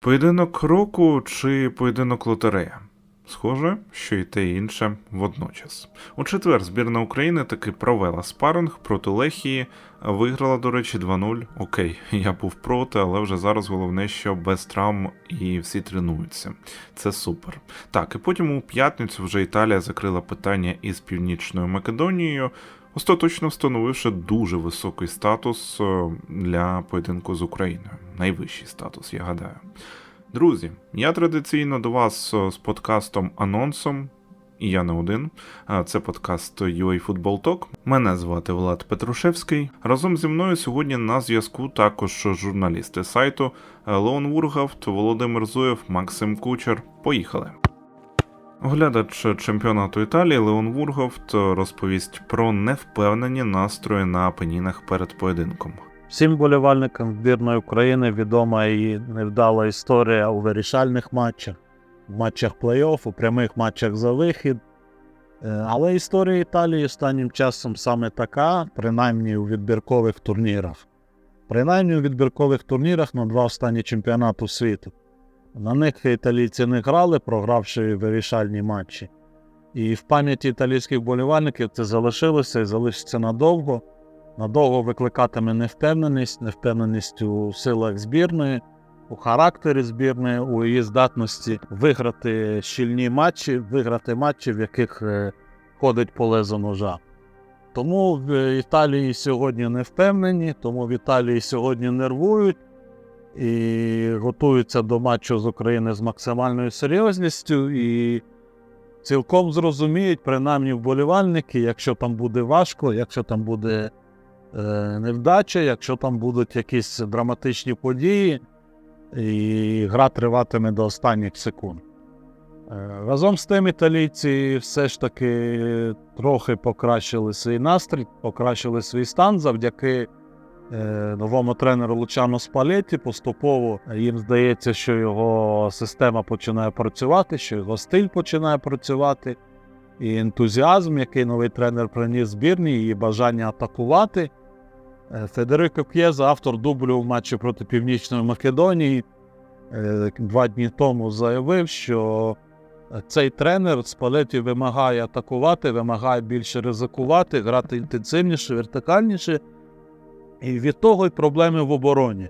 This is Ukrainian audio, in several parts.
Поєдинок року чи поєдинок лотерея? Схоже, що і те інше водночас. У четвер збірна України таки провела спаринг проти Лехії, виграла, до речі, 2-0. Окей, я був проти, але вже зараз головне, що без травм і всі тренуються. Це супер. Так, і потім у п'ятницю вже Італія закрила питання із Північною Македонією, остаточно встановивши дуже високий статус е, для поєдинку з Україною. Найвищий статус, я гадаю. Друзі, я традиційно до вас е, з подкастом Анонсом. І я не один. А Це подкаст UA Football Talk. Мене звати Влад Петрушевський. Разом зі мною сьогодні на зв'язку також журналісти сайту е, Леон Вургавт, Володимир Зуєв, Максим Кучер. Поїхали. Оглядач чемпіонату Італії Леон Вургавт розповість про невпевнені настрої на пенінах перед поєдинком. Всім болівальникам збірної України відома і невдала історія у вирішальних матчах, в матчах плей-офф, у прямих матчах за вихід. Е, Але історія Італії останнім часом саме така, принаймні у відбіркових турнірах. Принаймні у відбіркових турнірах на два останні чемпіонату світу. На них італійці не грали, програвши вирішальні матчі. І в пам'яті італійських болівальників це залишилося і залишиться надовго надовго викликатиме невпевненість, невпевненість у силах збірної, у характері збірної, у її здатності виграти щільні матчі, виграти матчі, в яких е, ходить по лезу ножа. Тому в Італії сьогодні не впевнені, тому в Італії сьогодні нервують і готуються до матчу з України з максимальною серйозністю. І цілком зрозуміють, принаймні вболівальники, якщо там буде важко, якщо там буде е, невдача, якщо там будуть якісь драматичні події, і гра триватиме до останніх секунд. Е, Разом з тим, італійці все ж таки трохи покращили свій настрій, покращили свій стан завдяки новому тренеру Лучано Спалетті. Поступово їм здається, що його система починає працювати, що його стиль починає працювати, і ентузіазм, який новий тренер приніс збірні, і бажання атакувати. Е, Федерико К'єза, автор дублю в матчі проти Північної Македонії, е, два дні тому заявив, що цей тренер Спалеті вимагає атакувати, вимагає більше ризикувати, грати інтенсивніше, вертикальніше. І від того й проблеми в обороні.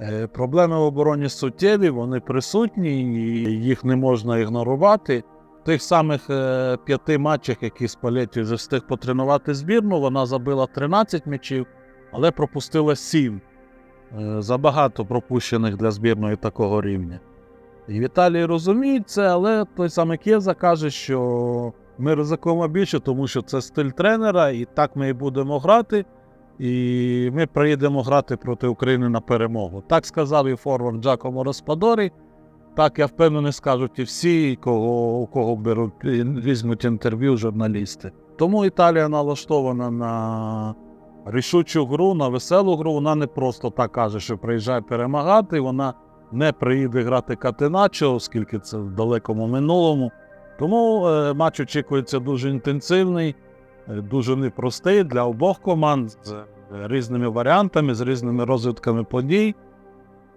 Е, Проблеми в обороні суттєві, вони присутні, і їх не можна ігнорувати. В тих самих е, п'яти матчах, які Спалеті вже встиг потренувати збірну, вона забила 13 м'ячів, але пропустила 7. Е, Забагато пропущених для збірної такого рівня. І Віталій розуміє це, але той самий Кєза каже, що ми ризикуємо більше, тому що це стиль тренера, і так ми і будемо грати. І ми приїдемо грати проти України на перемогу. Так сказав і форвард Джакомо Роспадорі. Так, я впевнений, скажуть і всі, кого, у кого беруть, візьмуть інтерв'ю журналісти. Тому Італія налаштована на рішучу гру, на веселу гру. Вона не просто так каже, що приїжджає перемагати. Вона не приїде грати Катеначо, оскільки це в далекому минулому. Тому е, матч очікується дуже інтенсивний, дуже непростий для обох команд з е, різними варіантами, з різними розвитками подій.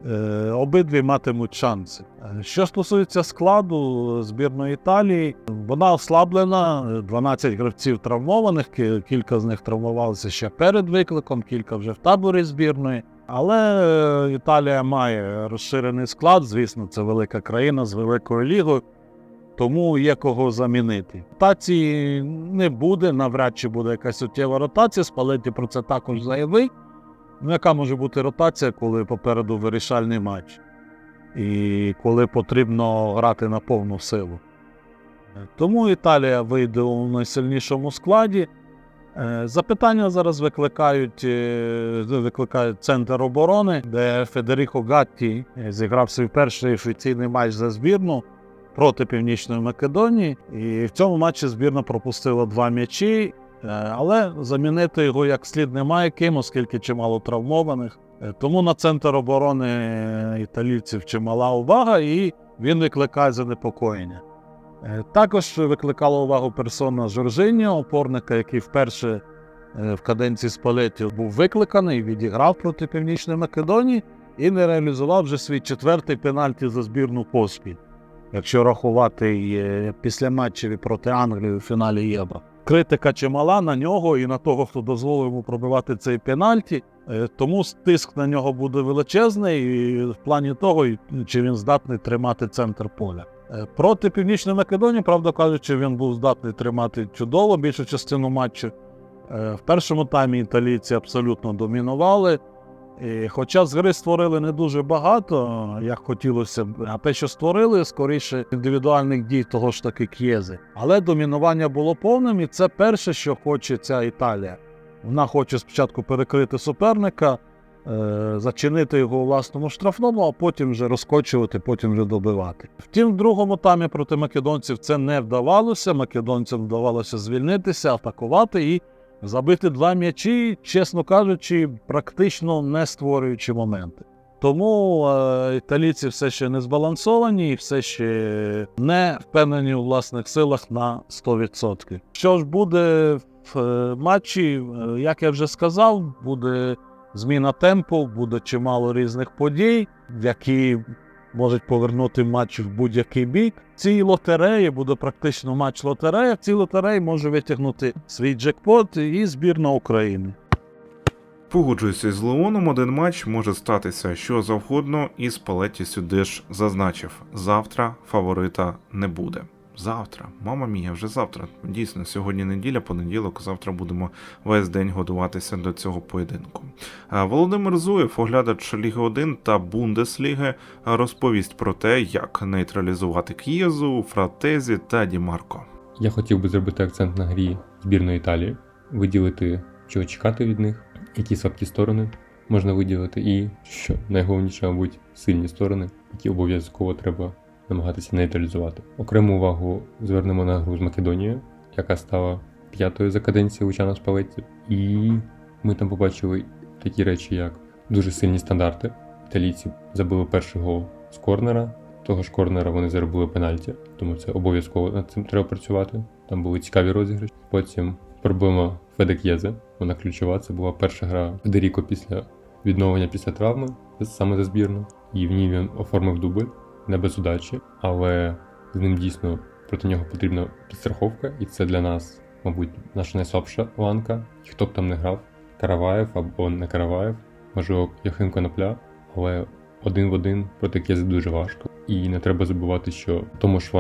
Е, обидві матимуть шанси. Е, Що стосується складу збірної Італії, вона ослаблена, е, 12 гравців травмованих, кілька з них травмувалися ще перед викликом, кілька вже в таборі збірної. Але е, Італія має розширений склад, звісно, це велика країна з великою лігою, тому є кого замінити. Ротації не буде, навряд чи буде якась суттєва ротація. Спалеті про це також заявив. Ну, яка може бути ротація, коли попереду вирішальний матч, і коли потрібно грати на повну силу. Е, Тому Італія вийде у найсильнішому складі. Е, Запитання зараз викликають, е, викликають центр оборони, де Федеріко Гатті зіграв свій перший офіційний матч за збірну проти Північної Македонії. І в цьому матчі збірна пропустила два м'ячі, е, але замінити його як слід немає ким, оскільки чимало травмованих. Е, Тому на центр оборони е, італійців чимала увага, і він викликає занепокоєння. Також викликала увагу персона Жоржиньо, опорника, який вперше в каденції Спалеті був викликаний, відіграв проти Північної Македонії. і не реалізував вже свій четвертий пенальті за збірну поспіль, якщо рахувати е, після матчеві проти Англії у фіналі Євро. Критика чимала на нього і на того, хто дозволив йому пробивати цей пенальті. Е, Тому тиск на нього буде величезний і в плані того, чи він здатний тримати центр поля. Е, Проти Північної Македонії, правда кажучи, він був здатний тримати чудово більшу частину матчу. В першому таймі італійці абсолютно домінували. І хоча з гри створили не дуже багато, як хотілося б, а те, що створили, скоріше індивідуальних дій того ж таки К'єзи. Але домінування було повним, і це перше, що хоче ця Італія. Вона хоче спочатку перекрити суперника, е, зачинити його у власному штрафному, а потім вже розкочувати, потім вже добивати. Втім, в другому таймі проти македонців це не вдавалося. Македонцям вдавалося звільнитися, атакувати і забити два м'ячі, чесно кажучи, практично не створюючи моменти. Тому е, італійці все ще не збалансовані і все ще не впевнені у власних силах на 100%. Що ж буде в е, матчі, е, як я вже сказав, буде зміна темпу, буде чимало різних подій, які можуть повернути матч в будь-який бік. Цій лотереї буде практично матч лотерея. В цій лотереї може витягнути свій джекпот і збірна України. Погоджуюся з Леоном, один матч може статися що завгодно, і спалеті сюди ж зазначив: завтра фаворита не буде. Завтра, мама мія, вже завтра. Дійсно, сьогодні неділя, понеділок. Завтра будемо весь день готуватися до цього поєдинку. Володимир Зуєв, оглядач Ліги 1 та Бундесліги, розповість про те, як нейтралізувати К'єзу, Фратезі та Дімарко. Я хотів би зробити акцент на грі збірної Італії, виділити, чого чекати від них, які слабкі сторони можна виділити, і що найголовніше, мабуть, сильні сторони, які обов'язково треба намагатися нейтралізувати. Окрему увагу звернемо на гру з Македонією, яка стала п'ятою за каденції Лучана Спалетті. І ми там побачили такі речі, як дуже сильні стандарти. Італійці забили перший гол з корнера. Того ж корнера вони заробили пенальті, тому це обов'язково над цим треба працювати. Там були цікаві розіграші. Потім проблема Федек'єзе. Вона ключова. Це була перша гра Федеріко після відновлення після травми, саме за збірну. І в ній він оформив дубль не без удачі, але з ним дійсно проти нього потрібна підстраховка, і це для нас, мабуть, наша найслабша ланка. І хто б там не грав, Караваєв або не Караваєв, можливо, Яхим Конопля, але один в один проти К'єзи дуже важко. І не треба забувати, що в тому ж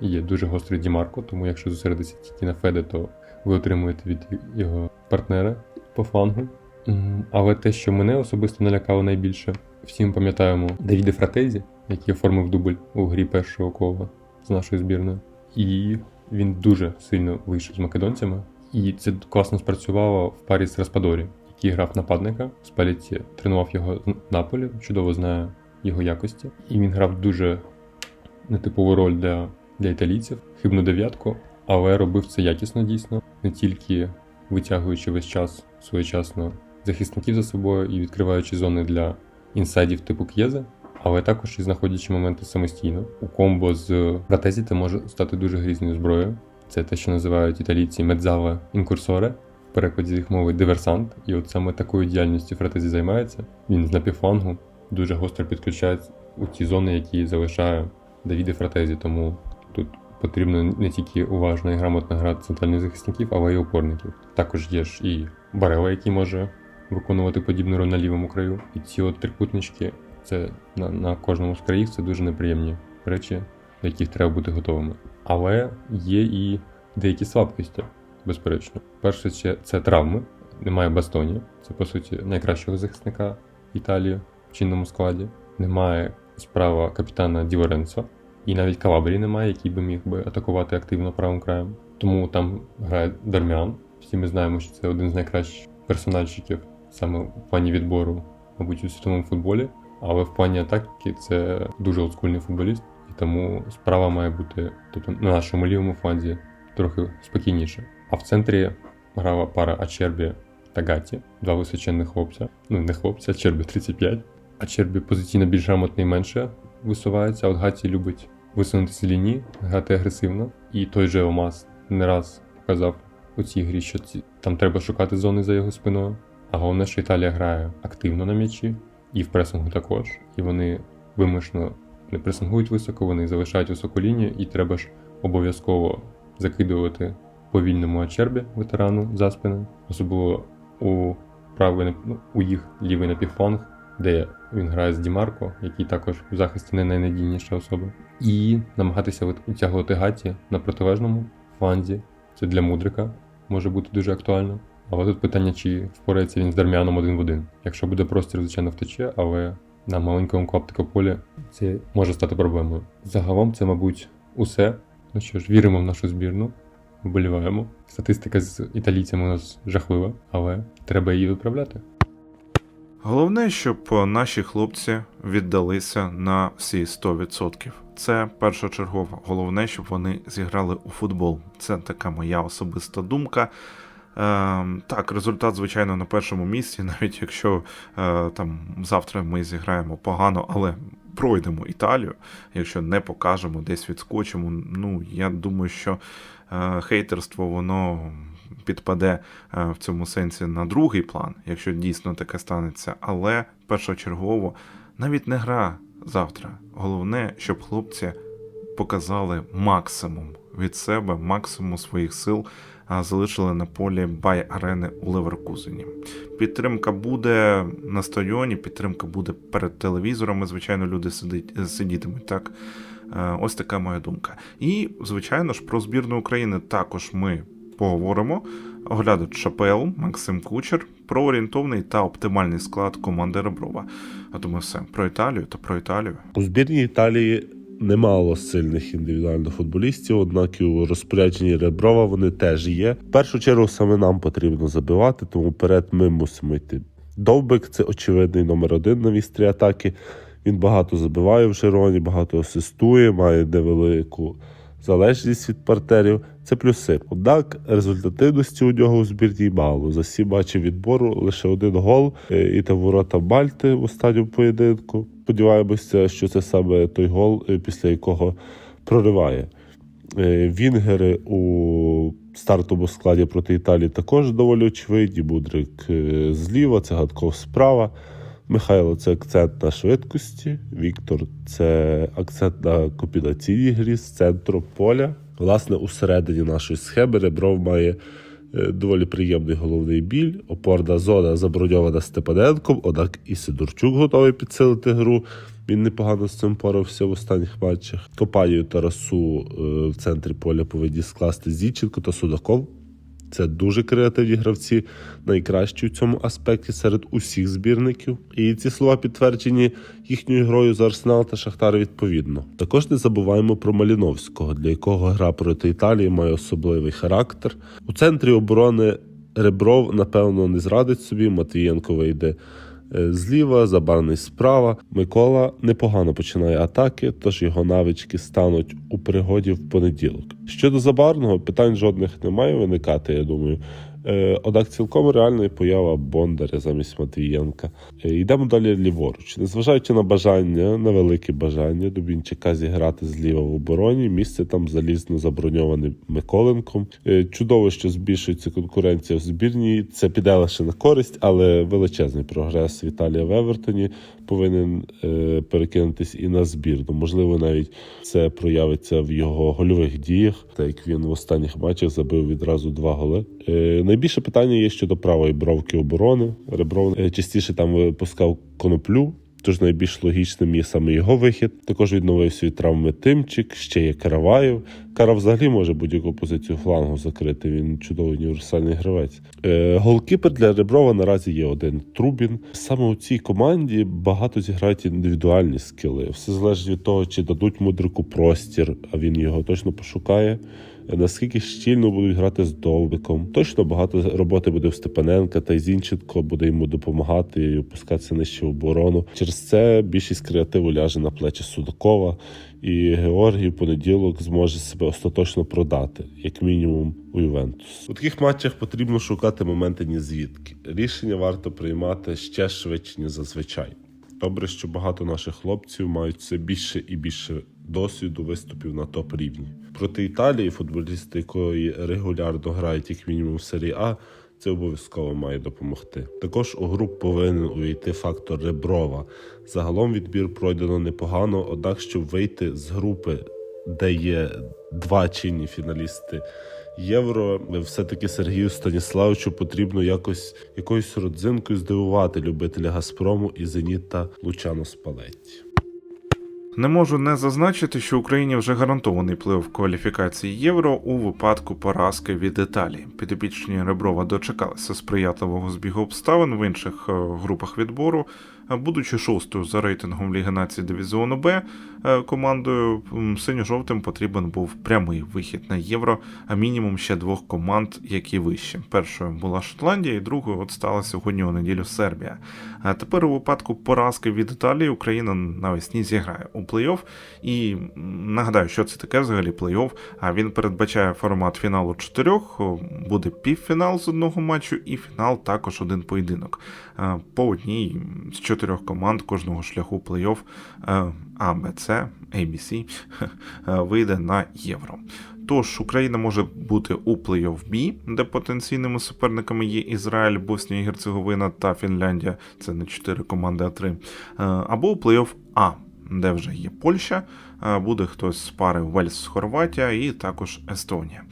є дуже гострий Дімарко, тому якщо зосередитися тільки на Феде, то ви отримуєте від його партнера по флангу. Але те, що мене особисто налякало найбільше, всі ми пам'ятаємо Давіде Фратезі, який оформив дубль у грі першого кола з нашою збірною. І він дуже сильно вийшов з македонцями. І це класно спрацювало в парі з Распадорі, який грав нападника. Спаліці тренував його з Наполі, чудово знає його якості. І він грав дуже нетипову роль для, для італійців, хибну дев'ятку, але робив це якісно дійсно, не тільки витягуючи весь час своєчасно захисників за собою і відкриваючи зони для інсайдів типу К'єзе, але також і знаходячи моменти самостійно. У комбо з Фратезі це може стати дуже грізною зброєю. Це те, що називають італійці медзаве інкурсоре, в перекладі з їх мови диверсант. І от саме такою діяльністю Фратезі займається. Він з напівфлангу дуже гостро підключається у ті зони, які залишає Давіде Фратезі. Тому тут потрібно не тільки уважна і грамотна гра центральних захисників, але й опорників. Також є ж і Барела, який може виконувати подібну роль на лівому краю. І ці от трикутнички, це на, на кожному з країв це дуже неприємні речі, до яких треба бути готовими. Але є і деякі слабкості, безперечно. Перше, це, травми. Немає Бастоні, це по суті найкращого захисника Італії в чинному складі. Немає справа капітана Ді Лоренцо. І навіть Калабрі немає, який би міг би атакувати активно правим краєм. Тому там грає Дарміан. Всі ми знаємо, що це один з найкращих персональщиків саме в плані відбору, мабуть, у світовому футболі. Але в плані атаки це дуже олдскульний футболіст, і тому справа має бути, тобто на нашому лівому фланзі трохи спокійніше. А в центрі грала пара Ачербі та Гаті, два височенних хлопця. Ну, не хлопця, Ачербі 35. Ачербі позиційно більш грамотний менше висувається, а от Гаті любить висунутися з лінії, грати агресивно. І той же Омас не раз показав у цій грі, що ці, там треба шукати зони за його спиною. А головне, що Італія грає активно на м'ячі, і в пресингу також. І вони вимушено не пресингують високо, вони залишають високу лінію, і треба ж обов'язково закидувати по вільному Ачербі ветерану за спини, особливо у правий ну, у їх лівий напівфланг, де він грає з Дімарко, який також в захисті не найнадійніша особа, і намагатися от утягувати Гаті на протилежному фланзі. Це для мудрика може бути дуже актуально. Але тут питання, чи впорається він з Дарміаном один в один. Якщо буде простір, звичайно, втече, але на маленькому клаптику полі це може стати проблемою. Загалом це, мабуть, усе. Ну що ж, віримо в нашу збірну, вболіваємо. Статистика з італійцями у нас жахлива, але треба її виправляти. Головне, щоб наші хлопці віддалися на всі 100%. Це першочергово. Головне, щоб вони зіграли у футбол. Це така моя особиста думка. Ем, так, результат, звичайно, на першому місці, навіть якщо е, там завтра ми зіграємо погано, але пройдемо Італію, якщо не покажемо, десь відскочимо. Ну, я думаю, що е, хейтерство воно підпаде е, в цьому сенсі на другий план, якщо дійсно таке станеться. Але першочергово навіть не гра завтра. Головне, щоб хлопці показали максимум від себе, максимум своїх сил, залишили на полі бай арени у Леверкузені. Підтримка буде на стадіоні, підтримка буде перед телевізорами. Звичайно, люди сидить, сидітимуть так. Е, Ось така моя думка. І, звичайно ж, про збірну України також ми поговоримо. Оглядач ШПЛ Максим Кучер про орієнтовний та оптимальний склад команди Реброва. А тому все про Італію та про Італію. У збірній Італії немало сильних індивідуальних футболістів, однак і у розпорядженні Реброва вони теж є. В першу чергу саме нам потрібно забивати, тому вперед ми мусимо йти. Довбик це очевидний номер один на вістрі атаки. Він багато забиває в Жероні, багато асистує, має невелику залежність від партнерів. Це плюси. Однак результативності у нього у збірній мало. За сім матчів відбору лише один гол е, і та ворота Мальти в останньому поєдинку. Сподіваємося, що це саме той гол, е, після якого прориває. Е, Вінгери у стартовому складі проти Італії також доволі очевидні. Будрик зліва, це Гадков справа. Михайло це акцент на швидкості. Віктор це акцент на комбінаційній грі з центру поля. Власне, усередині нашої схеми Ребров має е, доволі приємний головний біль. Опорна зона заброньована Степаненком, однак і Сидорчук готовий підсилити гру. Він непогано з цим порався в останніх матчах. Компанію Тарасу е, в центрі поля повинні скласти Зіченко та Судаков. Це дуже креативні гравці, найкращі в цьому аспекті серед усіх збірників. І ці слова підтверджені їхньою грою за Арсенал та Шахтар відповідно. Також не забуваємо про Маліновського, для якого гра проти Італії має особливий характер. У центрі оборони Ребров, напевно, не зрадить собі. Матвієнко вийде е, зліва, Забарний справа. Микола непогано починає атаки, тож його навички стануть у пригоді в понеділок. Щодо забарного, питань жодних не має виникати, я думаю. Е, Однак цілком реальна поява Бондаря замість Матвієнка. Е, Йдемо далі ліворуч. Незважаючи на бажання, на велике бажання Дубінчика зіграти зліва в обороні, місце там залізно заброньоване Миколенком. Е, Чудово, що збільшується конкуренція в збірній. Це піде лише на користь, але величезний прогрес Віталія в Евертоні повинен е, перекинутись і на збірну. Можливо, навіть це проявиться в його гольових діях, так як він в останніх матчах забив відразу два голи. Е, найбільше питання є щодо правої бровки оборони. Ребров е, частіше там випускав коноплю. Тож найбільш логічним є саме його вихід. Також відновився від травми Тимчик, ще є Караваєв. Кара взагалі може будь-яку позицію флангу закрити. Він чудовий універсальний гравець. Е, голкіпер для Реброва наразі є один Трубін. Саме у цій команді багато зіграють індивідуальні скіли. Все залежить від того, чи дадуть мудрику простір, а він його точно пошукає. Наскільки щільно будуть грати з довбиком. Точно багато роботи буде в Степаненка, та й Зінченко буде йому допомагати і опускатися нижче в оборону. Через це більшість креативу ляже на плечі Судакова, і Георгій понеділок зможе себе остаточно продати, як мінімум у Ювентус. У таких матчах потрібно шукати моменти ні звідки. Рішення варто приймати ще швидше, ніж зазвичай. Добре, що багато наших хлопців мають все більше і більше досвіду виступів на топ рівні. Проти Італії, футболісти якої регулярно грають як мінімум в серії А, Це обов'язково має допомогти. Також у груп повинен увійти фактор Реброва. Загалом відбір пройдено непогано, однак, щоб вийти з групи, де є два чинні фіналісти євро, все-таки Сергію Станіславовичу потрібно якось якоюсь родзинкою здивувати любителя Газпрому і Зеніта Лучано Спалетті. Не можу не зазначити, що Україні вже гарантований плей-офф кваліфікації євро у випадку поразки від Італії. Підопічні Реброва дочекалися сприятливого збігу обставин в інших е, групах відбору. Будучи шостою за рейтингом Ліги націй дивізіону Б е, командою синьо-жовтим потрібен був прямий вихід на євро, а мінімум ще двох команд, які вище. Першою була Шотландія, і другою от стала сьогодні у неділю Сербія. А тепер у випадку поразки від Італії Україна навесні зіграє у плей-офф. І нагадаю, що це таке взагалі плей-офф. А він передбачає формат фіналу чотирьох. Буде півфінал з одного матчу, і фінал також один поєдинок. Е, По одній з чотирьох команд кожного шляху плей-офф е, А, Б, С, ABC е, вийде на євро. Тож Україна може бути у плей-офф Б, де потенційними суперниками є Ізраїль, Боснія і Герцеговина та Фінляндія. Це не 4 команди, а 3. Або у плей-офф А, де вже є Польща, е, буде хтось з пари Вельс Хорватія і також Естонія.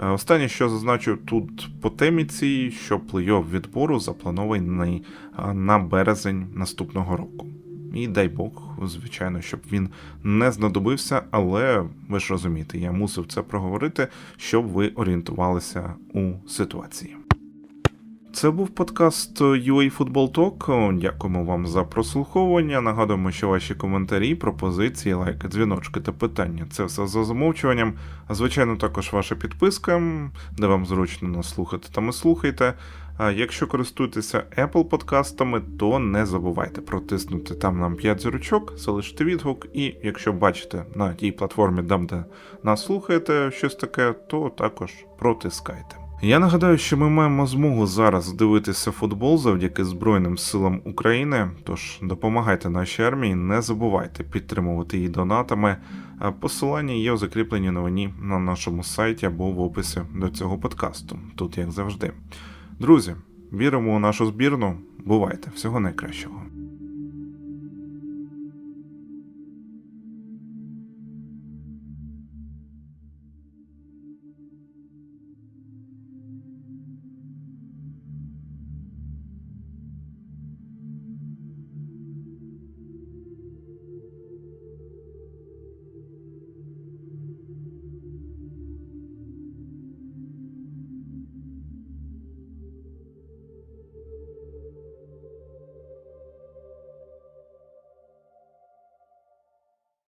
Е, Останнє, що зазначу тут по темі цій, що плей-офф відбору запланований е, на березень наступного року. І дай Бог, звичайно, щоб він не знадобився, але ви ж розумієте, я мусив це проговорити, щоб ви орієнтувалися у ситуації. Це був подкаст UA Football Talk. Дякуємо вам за прослуховування. Нагадуємо, що ваші коментарі, пропозиції, лайки, дзвіночки та питання це все за замовчуванням. А звичайно, також ваша підписка, де вам зручно нас слухати, там і слухайте. А якщо користуєтеся Apple подкастами, то не забувайте протиснути там нам 5 зірочок, залишити відгук, і якщо бачите на тій платформі, там, де нас слухаєте щось таке, то також протискайте. Я нагадаю, що ми маємо змогу зараз дивитися футбол завдяки Збройним силам України. Тож допомагайте нашій армії, не забувайте підтримувати її донатами. Посилання є у закріпленій новині на нашому сайті або в описі до цього подкасту. Тут як завжди. Друзі, віримо у нашу збірну. Бувайте всього найкращого.